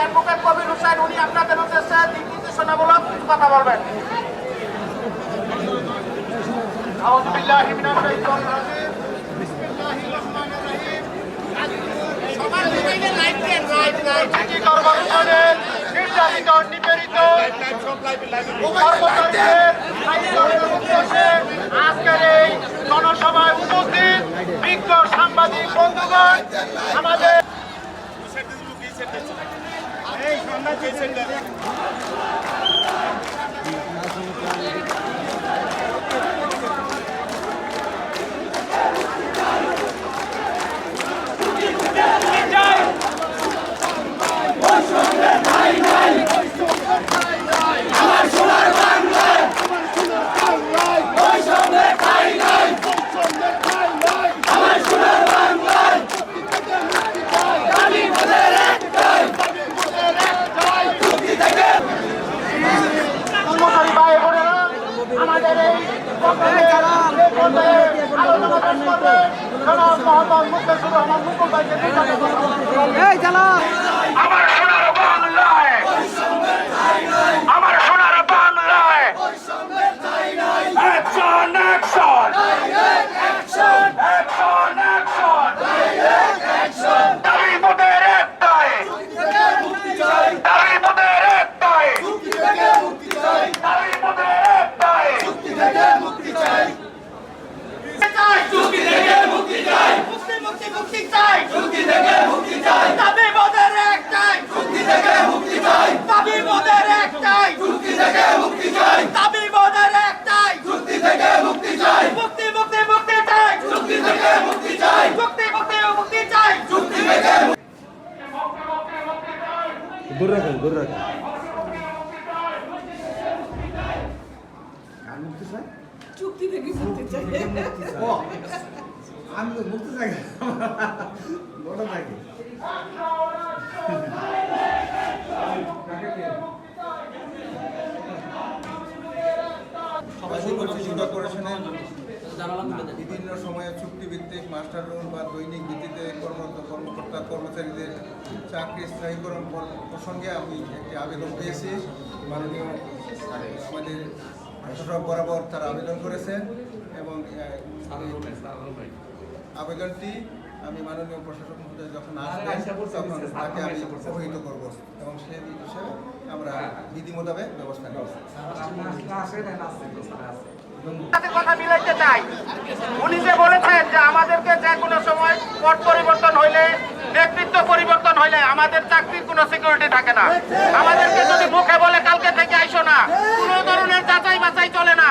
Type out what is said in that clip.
আমির হোসেন উনি আপনাদের উদ্দেশ্যে দিক নির্দেশনামূলক কিছু কথা বলবেন أعوذ بالله من الشيطان الرجيم بسم الله الرحمن الرحيم সিটি কর্পোরেশনের নির্যাতিত নিপীড়িত কর্মচারীদের আন্দোলনের উদ্দেশ্যে আজকের এই জনসভায় উপস্থিত বিজ্ঞ সাংবাদিক বন্ধুগণ আমাদের Hey, ich mach mal. পক্ষে যে পর্যায়ে আলোচনা পেশ করবে জনাব মোহাম্মদ মুক্তেশুর রহমান মুকুল ভাইকে জিজ্ঞাসা করব। আমার সোনার বাংলায় আমার সোনার বাংলায় অ্যাকশন অ্যাকশন অ্যাকশন অ্যাকশন দাবি মোদের একটাই দাবি মোদের একটাই দাবি মোদের একটাই মুক্তি মুক্তি মুক্তি চাই। মুক্তি থেকে মুক্তি চাই। দাবি মোদের একটাই মুক্তি থেকে মুক্তি চাই। দাবি মোদের একটাই মুক্তি থেকে মুক্তি চাই। দাবি মোদের একটাই মুক্তি থেকে মুক্তি চাই। মুক্তি মুক্তি মুক্তি চাই। মুক্তি থেকে মুক্তি চাই। মুক্তি মুক্তি মুক্তি চাই। মুক্তি থেকে দূর রাখেন দূর রাখেন। চুক্তি থেকে মুক্তি চাই। আমি তো মুক্তি চাই বড় থাকে। সিটি কর্পোরেশনের বিভিন্ন সময়ে চুক্তিভিত্তিক মাস্টার রোল বা দৈনিক ভিত্তিতে কর্মরত কর্মকর্তা কর্মচারীদের চাকরি স্থায়ীকরণ প্রসঙ্গে আমি একটি আবেদন পেয়েছি। মাননীয় আমাদের সব বরাবর তারা আবেদন করেছেন এবং আবেদনটি আমি মাননীয় প্রশাসক মহোদয় যখন আসবেন তখন তাকে আমি অবহিত করব এবং সেই হিসেবে আমরা বিধি মোতাবেক ব্যবস্থা নেব। কথা মিলাইতে চাই। উনি যে বলেছেন যে আমাদেরকে যে কোনো সময় পট পরিবর্তন হইলে নেতৃত্ব পরিবর্তন হইলে আমাদের চাকরির কোনো সিকিউরিটি থাকে না। আমাদেরকে যদি মুখে বলে কালকে থেকে আইসো না কোনো ধরনের যাচাই বাছাই চলে না।